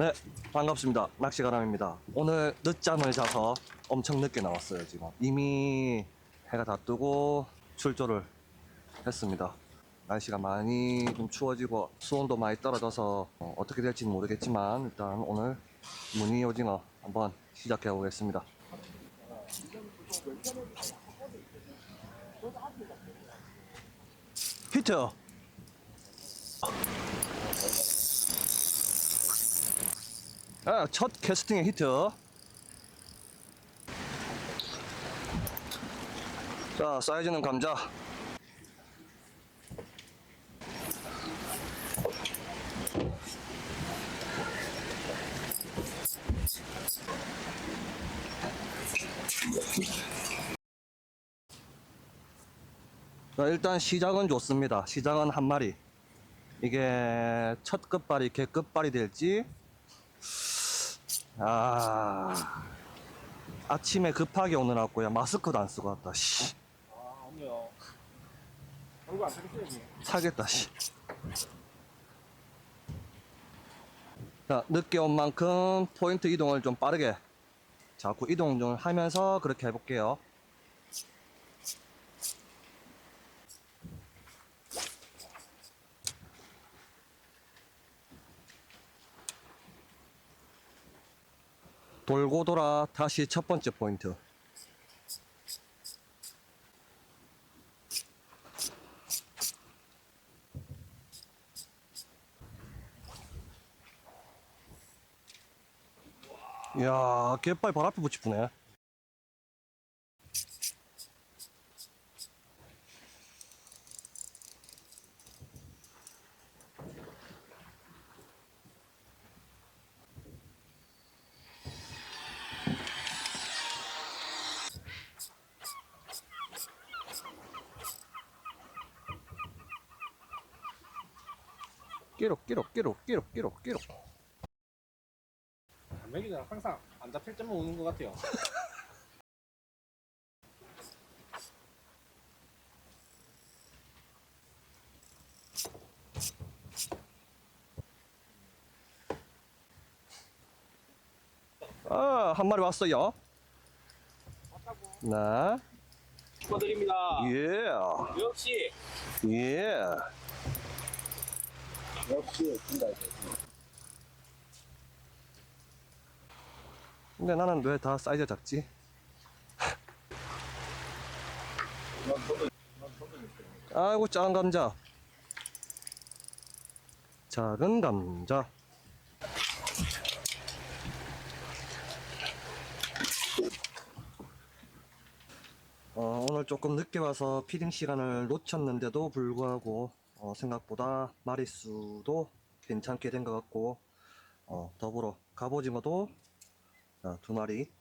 네, 반갑습니다. 낚시가람입니다. 오늘 늦잠을 자서 엄청 늦게 나왔어요, 지금. 이미 해가 다 뜨고 출조를 했습니다. 날씨가 많이 좀 추워지고 수온도 많이 떨어져서 어, 어떻게 될지는 모르겠지만 일단 오늘 무늬 오징어 한번 시작해 보겠습니다. 히트! 아, 첫 캐스팅의 히트. 자, 사이즈는 감자. 자, 일단 시작은 좋습니다. 시작은 한 마리. 이게 첫 끝발이 개 끝발이 될지 아 아침에 급하게 오느라고요 마스크도 안 쓰고 왔다 씨 아, 아니요. 얼굴 안 타겠어요, 형님. 사겠다 씨. 자 늦게 온 만큼 포인트 이동을 좀 빠르게 자꾸 이동 좀 하면서 그렇게 해볼게요 돌고 돌아 다시 첫 번째 포인트. 이야 갯발 발 앞에 붙이쁘네 끼록 끼록 끼록 끼록 끼록 끼록 단백이는 항상 안 잡힐 때만 오는 것 같아요. 아, 한 마리 왔어요. 네. 축하드립니다. 예. 역시. 예. 근데 나는 왜 다 사이즈 작지? 아이고, 작은 감자. 작은 감자. 어, 오늘 조금 늦게 와서 피딩 시간을 놓쳤는데도 불구하고 어, 생각보다 마리수도 괜찮게 된 것 같고 어, 더불어 갑오징어도 자, 두 마리